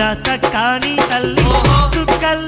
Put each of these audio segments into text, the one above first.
రాసట్టాని తల్లి చుక్కల్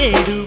do.